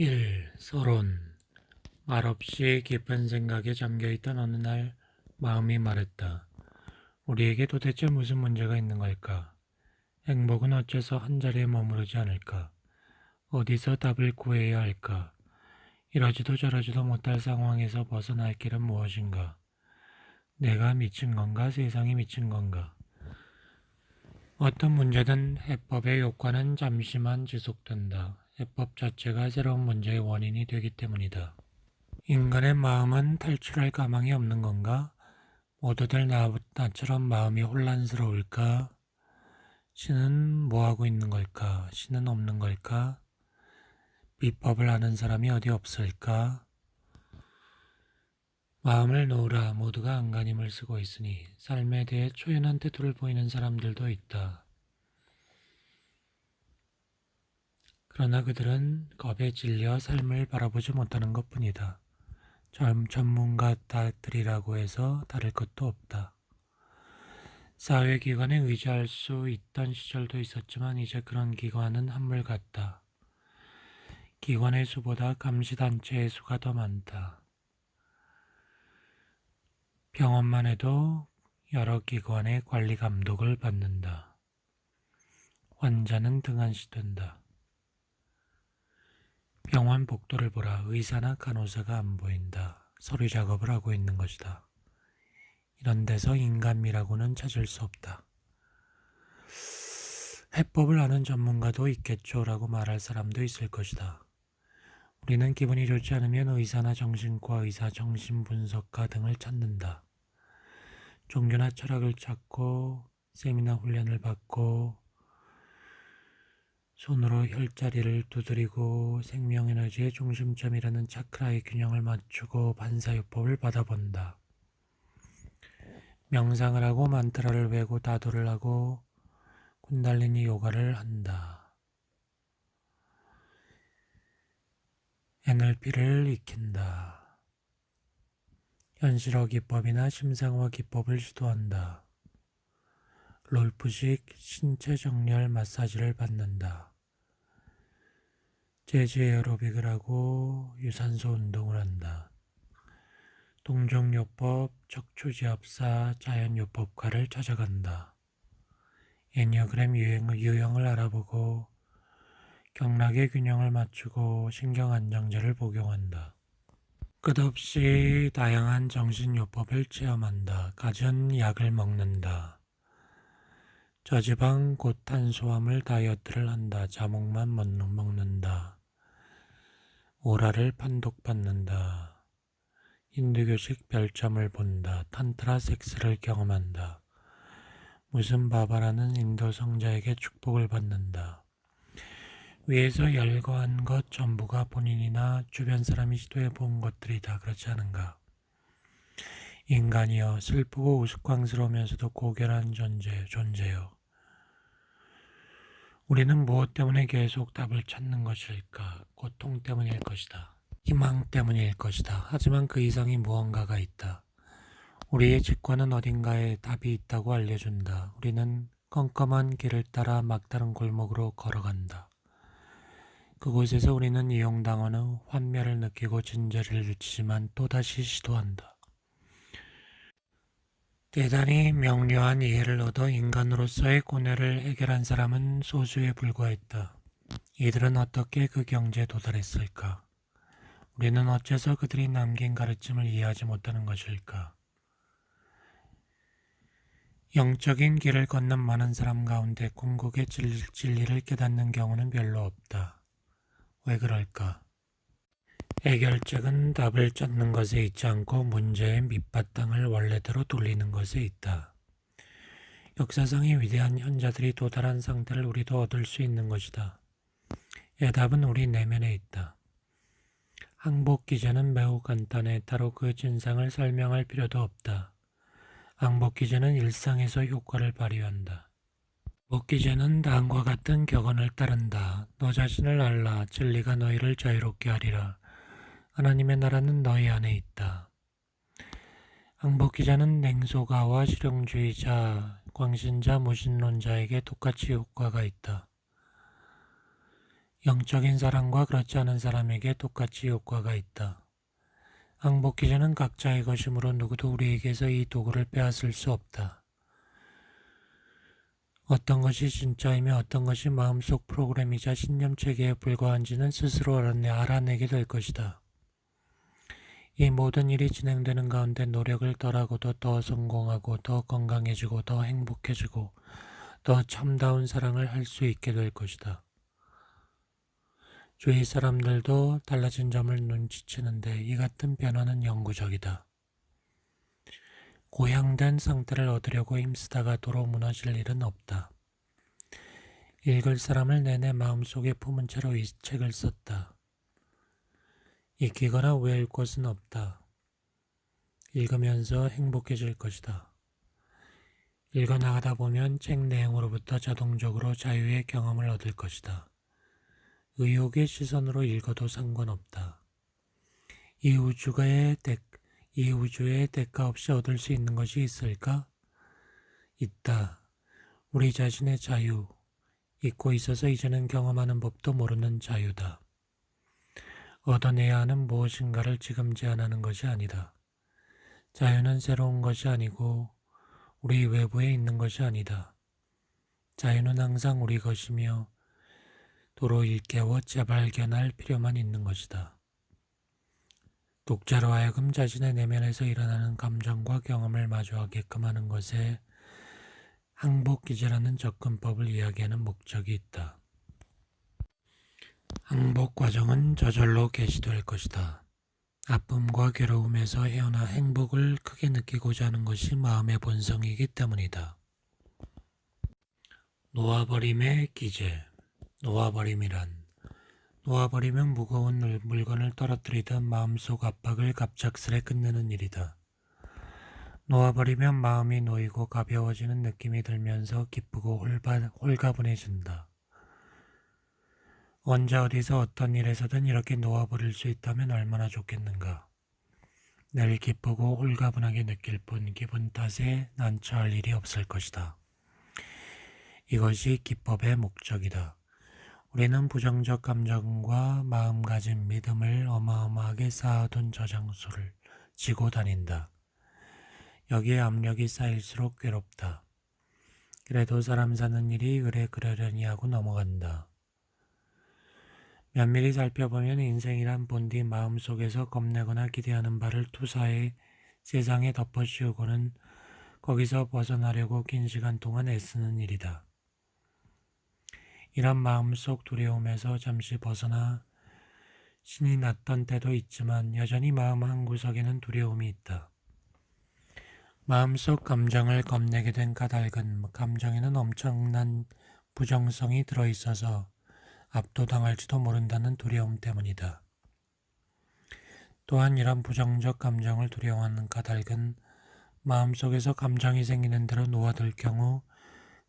1. 서론 말없이 깊은 생각에 잠겨있던 어느 날 마음이 말했다. 우리에게 도대체 무슨 문제가 있는 걸까? 행복은 어째서 한자리에 머무르지 않을까? 어디서 답을 구해야 할까? 이러지도 저러지도 못할 상황에서 벗어날 길은 무엇인가? 내가 미친 건가? 세상이 미친 건가? 어떤 문제든 해법의 효과는 잠시만 지속된다. 해법 자체가 새로운 문제의 원인이 되기 때문이다. 인간의 마음은 탈출할 가망이 없는 건가? 모두들 나, 나처럼 마음이 혼란스러울까? 신은 뭐하고 있는 걸까? 신은 없는 걸까? 비법을 아는 사람이 어디 없을까? 마음을 놓으라 모두가 안간힘을 쓰고 있으니 삶에 대해 초연한 태도를 보이는 사람들도 있다. 그러나 그들은 겁에 질려 삶을 바라보지 못하는 것 뿐이다. 전, 전문가들이라고 해서 다를 것도 없다. 사회기관에 의지할 수 있던 시절도 있었지만 이제 그런 기관은 한물 같다. 기관의 수보다 감시단체의 수가 더 많다. 병원만 해도 여러 기관의 관리 감독을 받는다. 환자는 등한시된다. 병원 복도를 보라. 의사나 간호사가 안 보인다. 서류 작업을 하고 있는 것이다. 이런 데서 인간미라고는 찾을 수 없다. 해법을 아는 전문가도 있겠죠라고 말할 사람도 있을 것이다. 우리는 기분이 좋지 않으면 의사나 정신과 의사, 정신분석가 등을 찾는다. 종교나 철학을 찾고 세미나 훈련을 받고 손으로 혈자리를 두드리고 생명에너지의 중심점이라는 차크라의 균형을 맞추고 반사요법을 받아본다. 명상을 하고 만트라를 외고 다도를 하고 쿤달리니 요가를 한다. NLP를 익힌다. 현실어 기법이나 심상화 기법을 시도한다. 롤프식 신체 정렬 마사지를 받는다. 재즈 에어로빅을 하고 유산소 운동을 한다. 동종요법, 척추지압사, 자연요법과를 찾아간다. 애니어그램 유형, 유형을 알아보고 경락의 균형을 맞추고 신경안정제를 복용한다. 끝없이 다양한 정신요법을 체험한다. 가전 약을 먹는다. 저지방 고탄수화물 다이어트를 한다. 자몽만 먹는- 먹는다. 오라를 판독받는다. 힌두교식 별점을 본다. 탄트라 섹스를 경험한다. 무슨 바바라는 인도 성자에게 축복을 받는다. 위에서 열거한 것 전부가 본인이나 주변 사람이 시도해 본 것들이다. 그렇지 않은가? 인간이여 슬프고 우스꽝스러우면서도 고결한 존재, 존재요. 우리는 무엇 때문에 계속 답을 찾는 것일까? 고통 때문일 것이다. 희망 때문일 것이다. 하지만 그 이상의 무언가가 있다. 우리의 직관은 어딘가에 답이 있다고 알려준다. 우리는 껌껌한 길을 따라 막다른 골목으로 걸어간다. 그곳에서 우리는 이용당하는 환멸을 느끼고 진저리를 주지만 또다시 시도한다. 대단히 명료한 이해를 얻어 인간으로서의 고뇌를 해결한 사람은 소수에 불과했다. 이들은 어떻게 그 경지에 도달했을까? 우리는 어째서 그들이 남긴 가르침을 이해하지 못하는 것일까? 영적인 길을 걷는 많은 사람 가운데 궁극의 진- 진리를 깨닫는 경우는 별로 없다. 왜 그럴까? 해결책은 답을 찾는 것에 있지 않고 문제의 밑바탕을 원래대로 돌리는 것에 있다. 역사상의 위대한 현자들이 도달한 상태를 우리도 얻을 수 있는 것이다. 해답은 우리 내면에 있다. 항복 기제는 매우 간단해 따로 그 진상을 설명할 필요도 없다. 항복 기제는 일상에서 효과를 발휘한다. 항복 기제는 다음과 같은 격언을 따른다. 너 자신을 알라. 진리가 너희를 자유롭게 하리라. 하나님의 나라는 너희 안에 있다. 항복 기자는 냉소가와 실용주의자, 광신자, 무신론자에게 똑같이 효과가 있다. 영적인 사람과 그렇지 않은 사람에게 똑같이 효과가 있다. 항복 기제는 각자의 것이므로 누구도 우리에게서 이 도구를 빼앗을 수 없다. 어떤 것이 진짜이며 어떤 것이 마음속 프로그램이자 신념 체계에 불과한지는 스스로 알아내, 알아내게 될 것이다. 이 모든 일이 진행되는 가운데 노력을 덜하고도 더 성공하고 더 건강해지고 더 행복해지고 더 참다운 사랑을 할 수 있게 될 것이다. 주위 사람들도 달라진 점을 눈치채는데 이 같은 변화는 영구적이다. 고향된 상태를 얻으려고 힘쓰다가 도로 무너질 일은 없다. 읽을 사람을 내내 마음속에 품은 채로 이 책을 썼다. 익히거나 외울 것은 없다. 읽으면서 행복해질 것이다. 읽어나가다 보면 책 내용으로부터 자동적으로 자유의 경험을 얻을 것이다. 의욕의 시선으로 읽어도 상관없다. 이 우주가의 대, 이 우주의 대가 없이 얻을 수 있는 것이 있을까? 있다. 우리 자신의 자유. 잊고 있어서 이제는 경험하는 법도 모르는 자유다. 얻어내야 하는 무엇인가를 지금 제한하는 것이 아니다. 자유는 새로운 것이 아니고 우리 외부에 있는 것이 아니다. 자유는 항상 우리 것이며 도로 일깨워 재발견할 필요만 있는 것이다. 독자로 하여금 자신의 내면에서 일어나는 감정과 경험을 마주하게끔 하는 것에 항복 기제라는 접근법을 이야기하는 목적이 있다. 항복 과정은 저절로 개시될 것이다. 아픔과 괴로움에서 헤어나 행복을 크게 느끼고자 하는 것이 마음의 본성이기 때문이다. 놓아버림의 기제 놓아버림이란 놓아버리면 무거운 물- 물건을 떨어뜨리듯 마음속 압박을 갑작스레 끝내는 일이다. 놓아버리면 마음이 놓이고 가벼워지는 느낌이 들면서 기쁘고 홀바, 홀가분해진다. 언제 어디서 어떤 일에서든 이렇게 놓아버릴 수 있다면 얼마나 좋겠는가. 늘 기쁘고 홀가분하게 느낄 뿐 기분 탓에 난처할 일이 없을 것이다. 이것이 기법의 목적이다. 우리는 부정적 감정과 마음가짐, 믿음을 어마어마하게 쌓아둔 저장소를 지고 다닌다. 여기에 압력이 쌓일수록 괴롭다. 그래도 사람 사는 일이 그래 그러려니 하고 넘어간다. 면밀히 살펴보면 인생이란 본디 마음속에서 겁내거나 기대하는 바를 투사해 세상에 덮어씌우고는 거기서 벗어나려고 긴 시간 동안 애쓰는 일이다. 이런 마음속 두려움에서 잠시 벗어나 신이 났던 때도 있지만 여전히 마음 한구석에는 두려움이 있다. 마음속 감정을 겁내게 된 까닭은 감정에는 엄청난 부정성이 들어있어서 압도당할지도 모른다는 두려움 때문이다. 또한 이런 부정적 감정을 두려워하는 까닭은 마음속에서 감정이 생기는 대로 놓아들 경우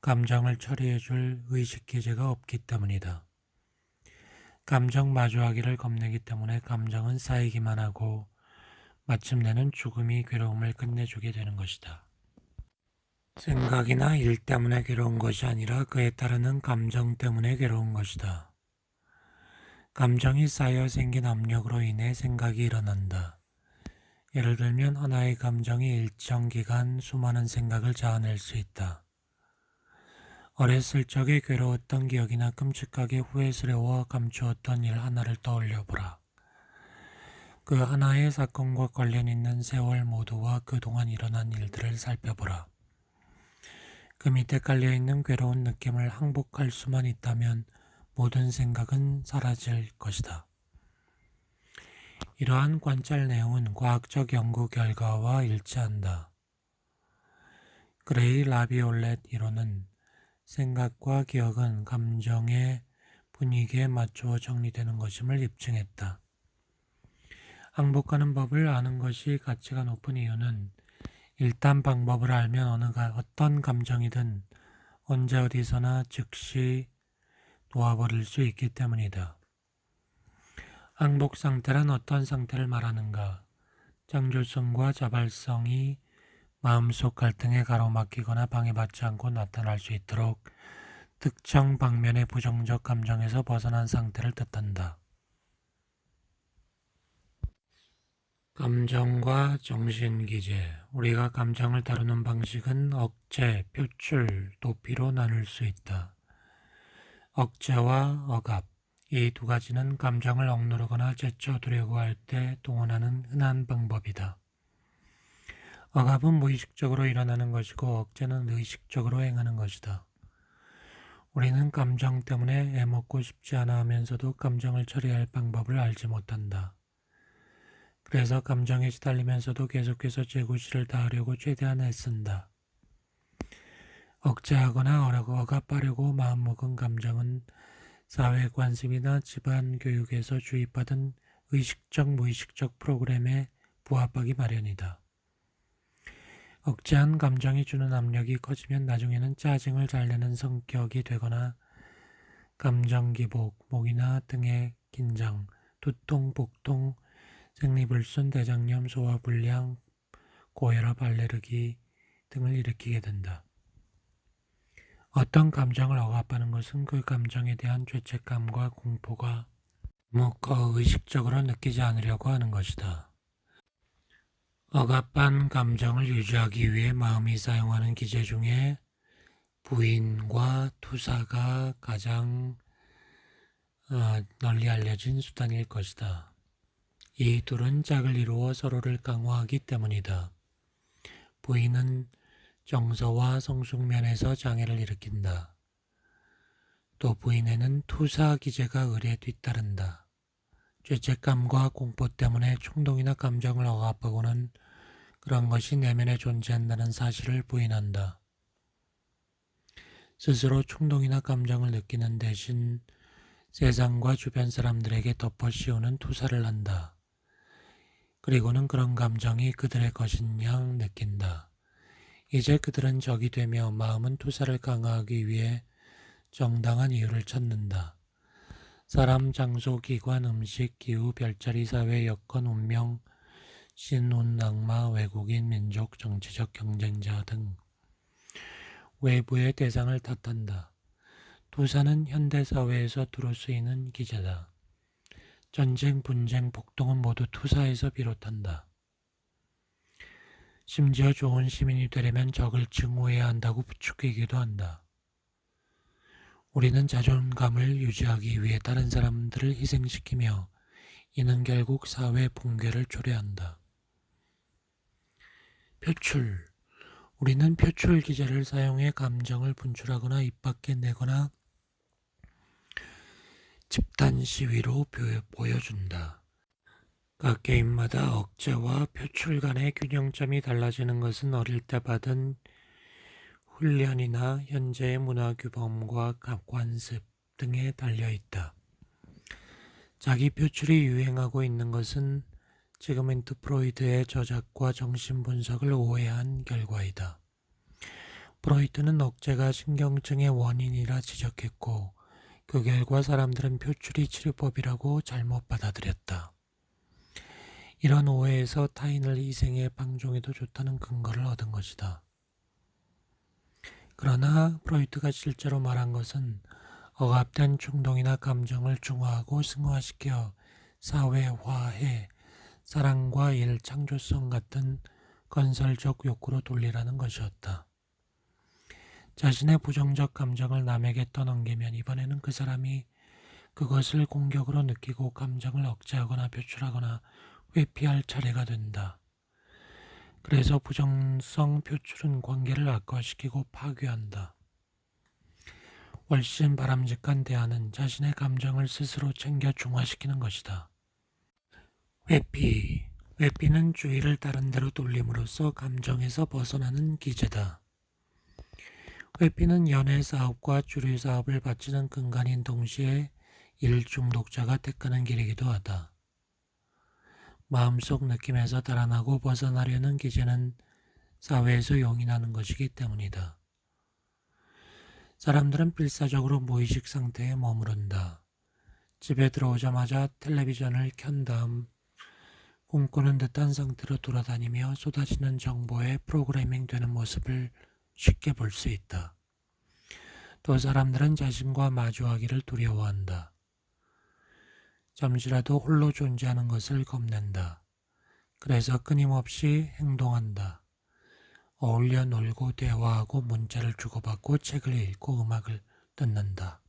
감정을 처리해줄 의식기제가 없기 때문이다. 감정 마주하기를 겁내기 때문에 감정은 쌓이기만 하고 마침내는 죽음이 괴로움을 끝내주게 되는 것이다. 생각이나 일 때문에 괴로운 것이 아니라 그에 따르는 감정 때문에 괴로운 것이다. 감정이 쌓여 생긴 압력으로 인해 생각이 일어난다. 예를 들면 하나의 감정이 일정 기간 수많은 생각을 자아낼 수 있다. 어렸을 적에 괴로웠던 기억이나 끔찍하게 후회스러워 감추었던 일 하나를 떠올려 보라. 그 하나의 사건과 관련 있는 세월 모두와 그동안 일어난 일들을 살펴보라. 그 밑에 깔려있는 괴로운 느낌을 항복할 수만 있다면 모든 생각은 사라질 것이다. 이러한 관찰 내용은 과학적 연구 결과와 일치한다. 그레이 라비올렛 이론은 생각과 기억은 감정의 분위기에 맞추어 정리되는 것임을 입증했다. 항복하는 법을 아는 것이 가치가 높은 이유는 일단 방법을 알면 어느 가, 어떤 감정이든 언제 어디서나 즉시 놓아버릴 수 있기 때문이다. 항복 상태란 어떤 상태를 말하는가? 창조성과 자발성이 마음속 갈등에 가로막히거나 방해받지 않고 나타날 수 있도록 특정 방면의 부정적 감정에서 벗어난 상태를 뜻한다. 감정과 정신기제. 우리가 감정을 다루는 방식은 억제, 표출, 도피로 나눌 수 있다. 억제와 억압. 이 두 가지는 감정을 억누르거나 제쳐두려고 할 때 동원하는 흔한 방법이다. 억압은 무의식적으로 일어나는 것이고 억제는 의식적으로 행하는 것이다. 우리는 감정 때문에 애먹고 싶지 않아 하면서도 감정을 처리할 방법을 알지 못한다. 그래서 감정에 시달리면서도 계속해서 제 구실을 다하려고 최대한 애쓴다. 억제하거나 억압하려고 마음먹은 감정은 사회 관습이나 집안 교육에서 주입받은 의식적 무의식적 프로그램에 부합하기 마련이다. 억제한 감정이 주는 압력이 커지면 나중에는 짜증을 잘 내는 성격이 되거나 감정 기복, 목이나 등의 긴장, 두통, 복통, 생리불순, 대장염, 소화불량, 고혈압, 알레르기 등을 일으키게 된다. 어떤 감정을 억압하는 것은 그 감정에 대한 죄책감과 공포가 무거 의식적으로 느끼지 않으려고 하는 것이다. 억압한 감정을 유지하기 위해 마음이 사용하는 기제 중에 부인과 투사가 가장 어, 널리 알려진 수단일 것이다. 이 둘은 짝을 이루어 서로를 강화하기 때문이다. 부인은 정서와 성숙면에서 장애를 일으킨다. 또 부인에는 투사 기제가 의례 뒤따른다. 죄책감과 공포 때문에 충동이나 감정을 억압하고는 그런 것이 내면에 존재한다는 사실을 부인한다. 스스로 충동이나 감정을 느끼는 대신 세상과 주변 사람들에게 덮어 씌우는 투사를 한다. 그리고는 그런 감정이 그들의 것인 양 느낀다. 이제 그들은 적이 되며 마음은 투사를 강화하기 위해 정당한 이유를 찾는다. 사람, 장소, 기관, 음식, 기후, 별자리, 사회, 여건, 운명, 신 운, 악마, 외국인, 민족, 정치적 경쟁자 등 외부의 대상을 탓한다. 투사는 현대사회에서 두루 쓰이는 기제다. 전쟁, 분쟁, 폭동은 모두 투사에서 비롯한다. 심지어 좋은 시민이 되려면 적을 증오해야 한다고 부추기기도 한다. 우리는 자존감을 유지하기 위해 다른 사람들을 희생시키며 이는 결국 사회 붕괴를 초래한다. 표출. 우리는 표출 기제를 사용해 감정을 분출하거나 입 밖에 내거나 집단 시위로 보여준다. 각 게임마다 억제와 표출 간의 균형점이 달라지는 것은 어릴 때 받은 훈련이나 현재의 문화 규범과 관습 등에 달려 있다. 자기 표출이 유행하고 있는 것은 지금 인트 프로이드의 저작과 정신 분석을 오해한 결과이다. 프로이트는 억제가 신경증의 원인이라 지적했고 그 결과 사람들은 표출이 치료법이라고 잘못 받아들였다. 이런 오해에서 타인을 희생해 방종해도 좋다는 근거를 얻은 것이다. 그러나 프로이트가 실제로 말한 것은 억압된 충동이나 감정을 중화하고 승화시켜 사회화해 사랑과 일, 창조성 같은 건설적 욕구로 돌리라는 것이었다. 자신의 부정적 감정을 남에게 떠넘기면 이번에는 그 사람이 그것을 공격으로 느끼고 감정을 억제하거나 표출하거나 회피할 차례가 된다. 그래서 부정성 표출은 관계를 악화시키고 파괴한다. 훨씬 바람직한 대안은 자신의 감정을 스스로 챙겨 중화시키는 것이다. 회피. 회피는 주의를 다른 데로 돌림으로써 감정에서 벗어나는 기제다. 회피는 연애 사업과 주류 사업을 바치는 근간인 동시에 일 중독자가 택하는 길이기도 하다. 마음속 느낌에서 달아나고 벗어나려는 기제는 사회에서 용인하는 것이기 때문이다. 사람들은 필사적으로 무의식 상태에 머무른다. 집에 들어오자마자 텔레비전을 켠 다음 꿈꾸는 듯한 상태로 돌아다니며 쏟아지는 정보에 프로그래밍 되는 모습을 쉽게 볼 수 있다. 또 사람들은 자신과 마주하기를 두려워한다. 잠시라도 홀로 존재하는 것을 겁낸다. 그래서 끊임없이 행동한다. 어울려 놀고 대화하고 문자를 주고받고 책을 읽고 음악을 듣는다.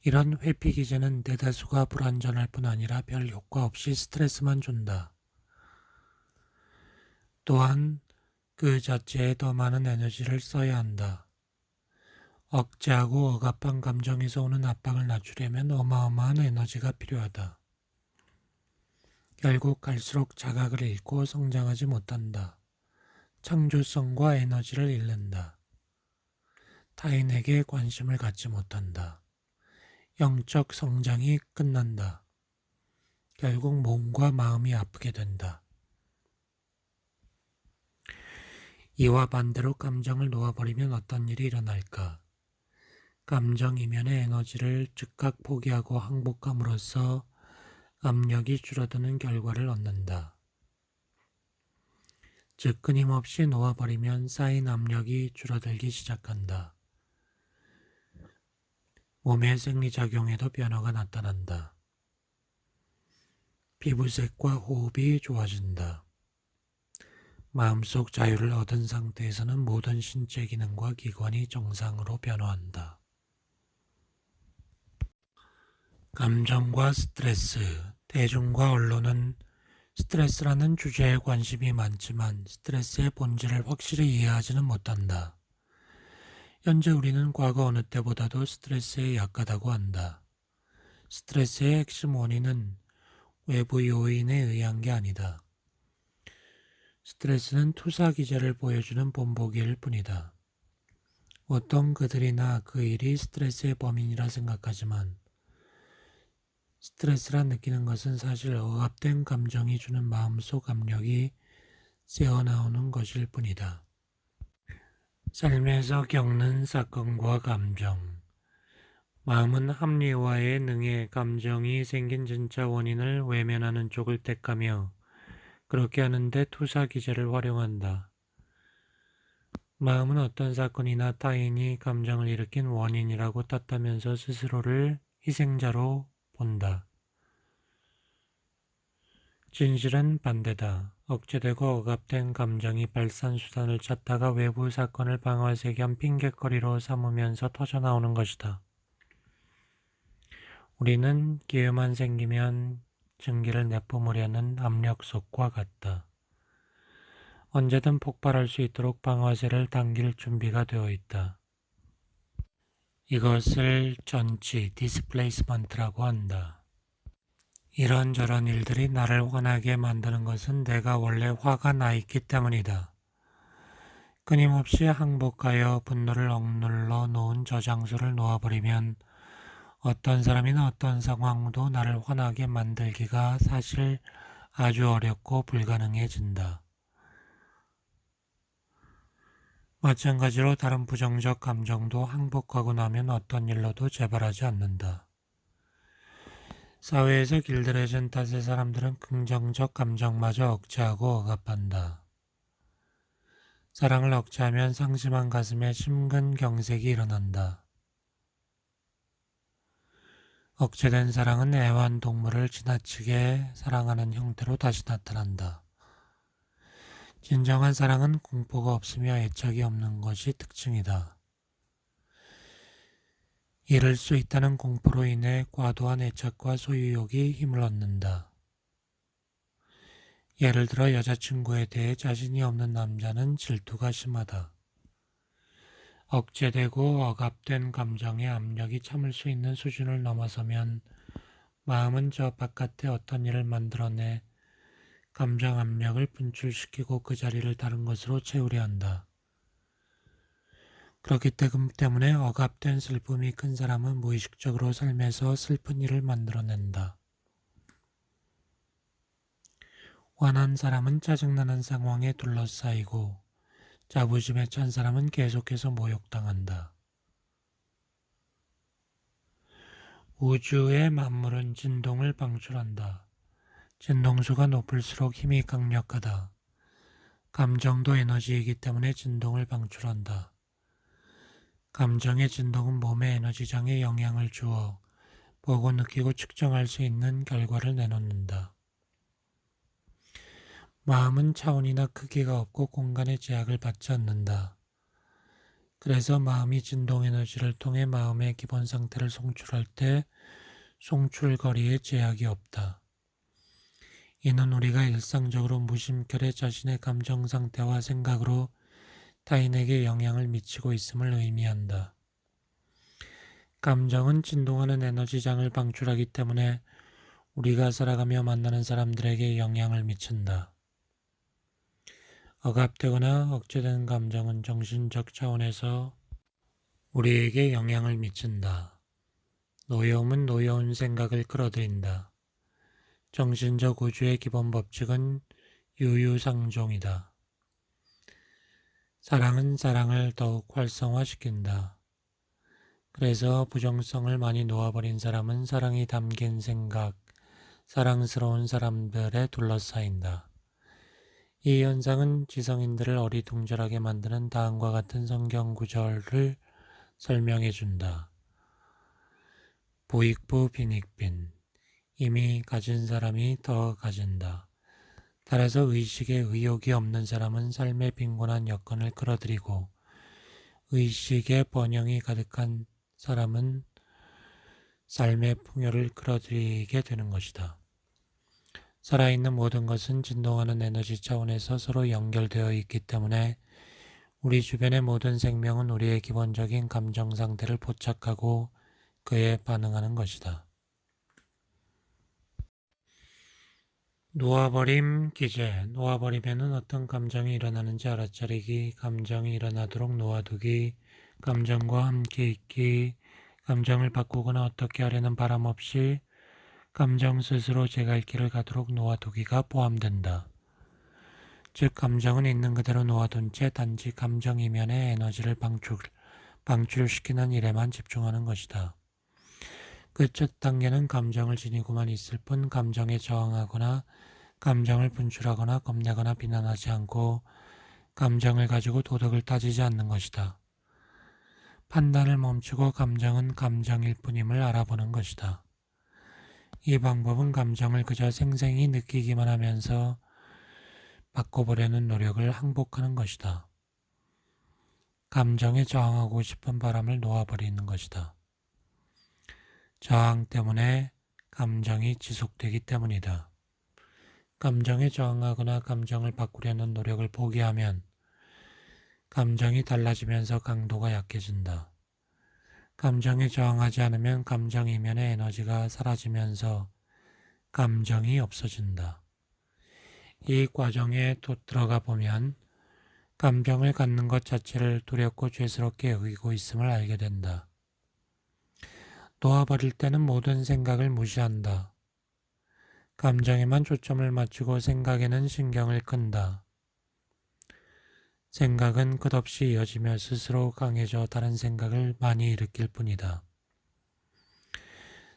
이런 회피 기제는 대다수가 불완전할 뿐 아니라 별 효과 없이 스트레스만 준다. 또한 그 자체에 더 많은 에너지를 써야 한다. 억제하고 억압한 감정에서 오는 압박을 낮추려면 어마어마한 에너지가 필요하다. 결국 갈수록 자각을 잃고 성장하지 못한다. 창조성과 에너지를 잃는다. 타인에게 관심을 갖지 못한다. 영적 성장이 끝난다. 결국 몸과 마음이 아프게 된다. 이와 반대로 감정을 놓아버리면 어떤 일이 일어날까? 감정 이면의 에너지를 즉각 포기하고 항복함으로써 압력이 줄어드는 결과를 얻는다. 즉 끊임없이 놓아버리면 쌓인 압력이 줄어들기 시작한다. 몸의 생리작용에도 변화가 나타난다. 피부색과 호흡이 좋아진다. 마음속 자유를 얻은 상태에서는 모든 신체 기능과 기관이 정상으로 변화한다. 감정과 스트레스, 대중과 언론은 스트레스라는 주제에 관심이 많지만 스트레스의 본질을 확실히 이해하지는 못한다. 현재 우리는 과거 어느 때보다도 스트레스에 약하다고 한다. 스트레스의 핵심 원인은 외부 요인에 의한 게 아니다. 스트레스는 투사 기제를 보여주는 본보기일 뿐이다. 어떤 그들이나 그 일이 스트레스의 범인이라 생각하지만 스트레스라 느끼는 것은 사실 억압된 감정이 주는 마음속 압력이 새어나오는 것일 뿐이다. 삶에서 겪는 사건과 감정. 마음은 합리화에 능해 감정이 생긴 진짜 원인을 외면하는 쪽을 택하며 그렇게 하는데 투사 기제를 활용한다. 마음은 어떤 사건이나 타인이 감정을 일으킨 원인이라고 탓하면서 스스로를 희생자로 본다. 진실은 반대다. 억제되고 억압된 감정이 발산 수단을 찾다가 외부 사건을 방아쇠 겸 핑곗거리로 삼으면서 터져나오는 것이다. 우리는 기회만 생기면 증기를 내뿜으려는 압력속과 같다. 언제든 폭발할 수 있도록 방아쇠를 당길 준비가 되어 있다. 이것을 전치, 디스플레이스먼트라고 한다. 이런저런 일들이 나를 화나게 만드는 것은 내가 원래 화가 나 있기 때문이다. 끊임없이 항복하여 분노를 억눌러 놓은 저장소를 놓아버리면 어떤 사람이나 어떤 상황도 나를 화나게 만들기가 사실 아주 어렵고 불가능해진다. 마찬가지로 다른 부정적 감정도 항복하고 나면 어떤 일로도 재발하지 않는다. 사회에서 길들여진 탓에 사람들은 긍정적 감정마저 억제하고 억압한다. 사랑을 억제하면 상심한 가슴에 심근경색이 일어난다. 억제된 사랑은 애완동물을 지나치게 사랑하는 형태로 다시 나타난다. 진정한 사랑은 공포가 없으며 애착이 없는 것이 특징이다. 이럴 수 있다는 공포로 인해 과도한 애착과 소유욕이 힘을 얻는다. 예를 들어 여자친구에 대해 자신이 없는 남자는 질투가 심하다. 억제되고 억압된 감정의 압력이 참을 수 있는 수준을 넘어서면 마음은 저 바깥에 어떤 일을 만들어내 감정 압력을 분출시키고 그 자리를 다른 것으로 채우려 한다. 그렇기 때문에 억압된 슬픔이 큰 사람은 무의식적으로 삶에서 슬픈 일을 만들어낸다. 화난 사람은 짜증나는 상황에 둘러싸이고 자부심에 찬 사람은 계속해서 모욕당한다. 우주의 만물은 진동을 방출한다. 진동수가 높을수록 힘이 강력하다. 감정도 에너지이기 때문에 진동을 방출한다. 감정의 진동은 몸의 에너지장에 영향을 주어 보고 느끼고 측정할 수 있는 결과를 내놓는다. 마음은 차원이나 크기가 없고 공간의 제약을 받지 않는다. 그래서 마음이 진동 에너지를 통해 마음의 기본 상태를 송출할 때 송출거리에 제약이 없다. 이는 우리가 일상적으로 무심결에 자신의 감정 상태와 생각으로 타인에게 영향을 미치고 있음을 의미한다. 감정은 진동하는 에너지장을 방출하기 때문에 우리가 살아가며 만나는 사람들에게 영향을 미친다. 억압되거나 억제된 감정은 정신적 차원에서 우리에게 영향을 미친다. 노여움은 노여운 생각을 끌어들인다. 정신적 우주의 기본 법칙은 유유상종이다. 사랑은 사랑을 더욱 활성화시킨다. 그래서 부정성을 많이 놓아버린 사람은 사랑이 담긴 생각, 사랑스러운 사람들에 둘러싸인다. 이 현상은 지성인들을 어리둥절하게 만드는 다음과 같은 성경 구절을 설명해 준다. 부익부 빈익빈 이미 가진 사람이 더 가진다. 따라서 의식에 의욕이 없는 사람은 삶의 빈곤한 여건을 끌어들이고 의식에 번영이 가득한 사람은 삶의 풍요를 끌어들이게 되는 것이다. 살아있는 모든 것은 진동하는 에너지 차원에서 서로 연결되어 있기 때문에 우리 주변의 모든 생명은 우리의 기본적인 감정 상태를 포착하고 그에 반응하는 것이다. 놓아버림 기재 놓아버리면은 어떤 감정이 일어나는지 알아차리기 감정이 일어나도록 놓아두기 감정과 함께 있기 감정을 바꾸거나 어떻게 하려는 바람 없이 감정 스스로 제갈 길을 가도록 놓아두기가 포함된다. 즉 감정은 있는 그대로 놓아둔 채 단지 감정 이면의 에너지를 방출, 방출시키는 일에만 집중하는 것이다. 그첫 단계는 감정을 지니고만 있을 뿐 감정에 저항하거나 감정을 분출하거나 겁내거나 비난하지 않고 감정을 가지고 도덕을 따지지 않는 것이다. 판단을 멈추고 감정은 감정일 뿐임을 알아보는 것이다. 이 방법은 감정을 그저 생생히 느끼기만 하면서 바꿔보려는 노력을 항복하는 것이다. 감정에 저항하고 싶은 바람을 놓아버리는 것이다. 저항 때문에 감정이 지속되기 때문이다. 감정에 저항하거나 감정을 바꾸려는 노력을 포기하면 감정이 달라지면서 강도가 약해진다. 감정에 저항하지 않으면 감정 이면의 에너지가 사라지면서 감정이 없어진다. 이 과정에 또 들어가 보면 감정을 갖는 것 자체를 두렵고 죄스럽게 여기고 있음을 알게 된다. 놓아버릴 때는 모든 생각을 무시한다. 감정에만 초점을 맞추고 생각에는 신경을 끈다. 생각은 끝없이 이어지며 스스로 강해져 다른 생각을 많이 일으킬 뿐이다.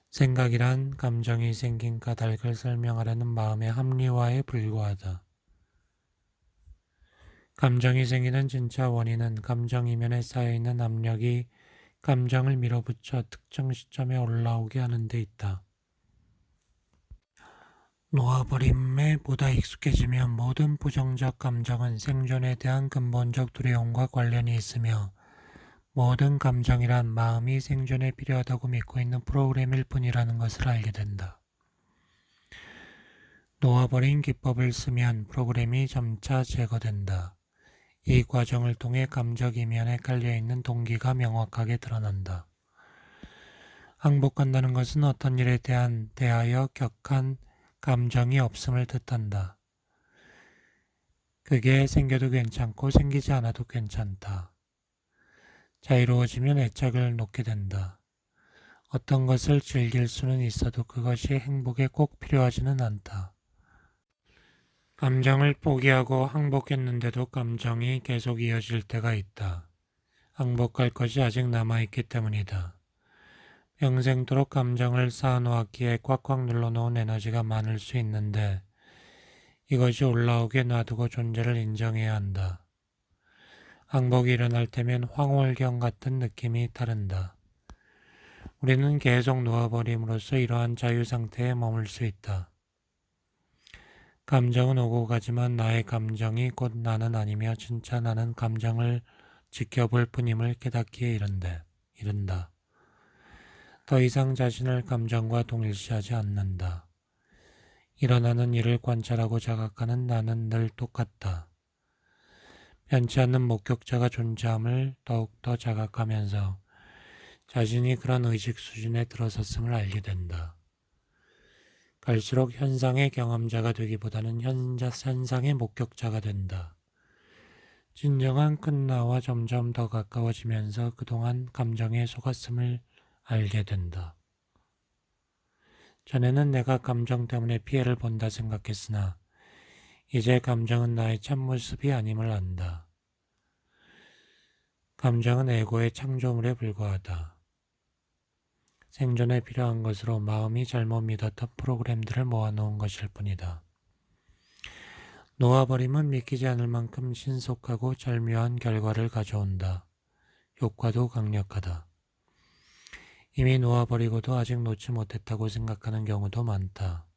생각이란 감정이 생긴 까닭을 설명하려는 마음의 합리화에 불과하다. 감정이 생기는 진짜 원인은 감정 이면에 쌓여있는 압력이 감정을 밀어붙여 특정 시점에 올라오게 하는 데 있다. 놓아버림에 보다 익숙해지면 모든 부정적 감정은 생존에 대한 근본적 두려움과 관련이 있으며 모든 감정이란 마음이 생존에 필요하다고 믿고 있는 프로그램일 뿐이라는 것을 알게 된다. 놓아버린 기법을 쓰면 프로그램이 점차 제거된다. 이 과정을 통해 감적 이면에 깔려 있는 동기가 명확하게 드러난다. 항복한다는 것은 어떤 일에 대한 대하여 격한 감정이 없음을 뜻한다. 그게 생겨도 괜찮고 생기지 않아도 괜찮다. 자유로워지면 애착을 놓게 된다. 어떤 것을 즐길 수는 있어도 그것이 행복에 꼭 필요하지는 않다. 감정을 포기하고 항복했는데도 감정이 계속 이어질 때가 있다. 항복할 것이 아직 남아있기 때문이다. 평생토록 감정을 쌓아놓았기에 꽉꽉 눌러놓은 에너지가 많을 수 있는데 이것이 올라오게 놔두고 존재를 인정해야 한다. 항복이 일어날 때면 황홀경 같은 느낌이 따른다. 우리는 계속 놓아버림으로써 이러한 자유 상태에 머물 수 있다. 감정은 오고 가지만 나의 감정이 곧 나는 아니며 진짜 나는 감정을 지켜볼 뿐임을 깨닫기에 이른데, 이른다. 더 이상 자신을 감정과 동일시하지 않는다. 일어나는 일을 관찰하고 자각하는 나는 늘 똑같다. 변치 않는 목격자가 존재함을 더욱더 자각하면서 자신이 그런 의식 수준에 들어섰음을 알게 된다. 갈수록 현상의 경험자가 되기보다는 현자, 현상의 목격자가 된다. 진정한 큰 나와 점점 더 가까워지면서 그동안 감정에 속았음을 알게 된다. 전에는 내가 감정 때문에 피해를 본다 생각했으나 이제 감정은 나의 참모습이 아님을 안다. 감정은 에고의 창조물에 불과하다. 생존에 필요한 것으로 마음이 잘못 믿었던 프로그램들을 모아놓은 것일 뿐이다. 놓아버림은 믿기지 않을 만큼 신속하고 절묘한 결과를 가져온다. 효과도 강력하다. 이미 놓아버리고도 아직 놓지 못했다고 생각하는 경우도 많다.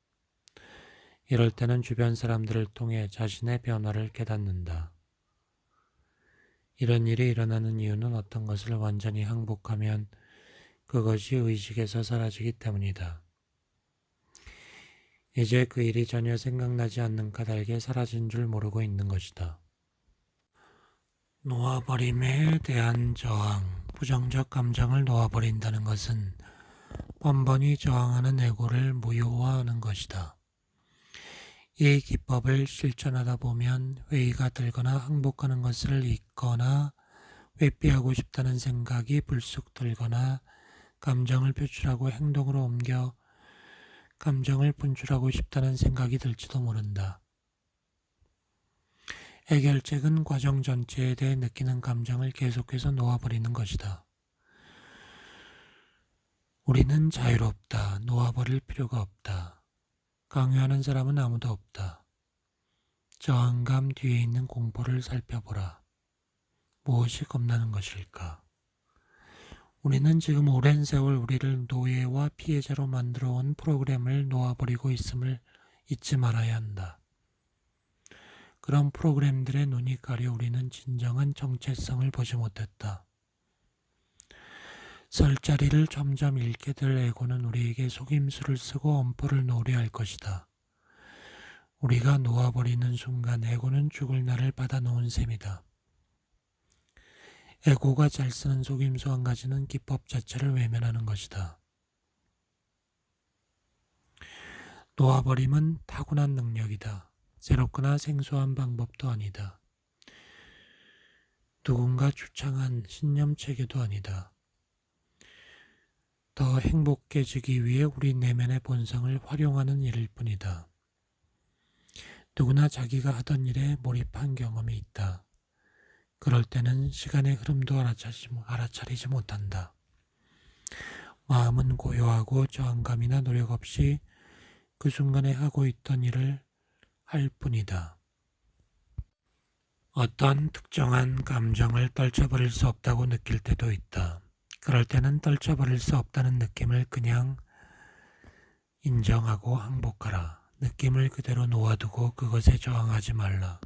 이럴 때는 주변 사람들을 통해 자신의 변화를 깨닫는다. 이런 일이 일어나는 이유는 어떤 것을 완전히 항복하면 그것이 의식에서 사라지기 때문이다. 이제 그 일이 전혀 생각나지 않는 까닭에 사라진 줄 모르고 있는 것이다. 놓아버림에 대한 저항, 부정적 감정을 놓아버린다는 것은 번번이 저항하는 에고를 무효화하는 것이다. 이 기법을 실천하다 보면 회의가 들거나 항복하는 것을 잊거나 회피하고 싶다는 생각이 불쑥 들거나 감정을 표출하고 행동으로 옮겨 감정을 분출하고 싶다는 생각이 들지도 모른다. 해결책은 과정 전체에 대해 느끼는 감정을 계속해서 놓아버리는 것이다. 우리는 자유롭다. 놓아버릴 필요가 없다. 강요하는 사람은 아무도 없다. 저항감 뒤에 있는 공포를 살펴보라. 무엇이 겁나는 것일까? 우리는 지금 오랜 세월 우리를 노예와 피해자로 만들어 온 프로그램을 놓아버리고 있음을 잊지 말아야 한다. 그런 프로그램들의 눈이 가려 우리는 진정한 정체성을 보지 못했다. 설자리를 점점 잃게 될 에고는 우리에게 속임수를 쓰고 엄포를 놓으려 할 것이다. 우리가 놓아버리는 순간 에고는 죽을 날을 받아놓은 셈이다. 에고가 잘 쓰는 속임수 한 가지는 기법 자체를 외면하는 것이다. 놓아버림은 타고난 능력이다. 새롭거나 생소한 방법도 아니다. 누군가 추창한 신념 체계도 아니다. 더 행복해지기 위해 우리 내면의 본성을 활용하는 일일 뿐이다. 누구나 자기가 하던 일에 몰입한 경험이 있다. 그럴 때는 시간의 흐름도 알아차리지, 알아차리지 못한다. 마음은 고요하고 저항감이나 노력 없이 그 순간에 하고 있던 일을 할 뿐이다. 어떤 특정한 감정을 떨쳐버릴 수 없다고 느낄 때도 있다. 그럴 때는 떨쳐버릴 수 없다는 느낌을 그냥 인정하고 항복하라. 느낌을 그대로 놓아두고 그것에 저항하지 말라.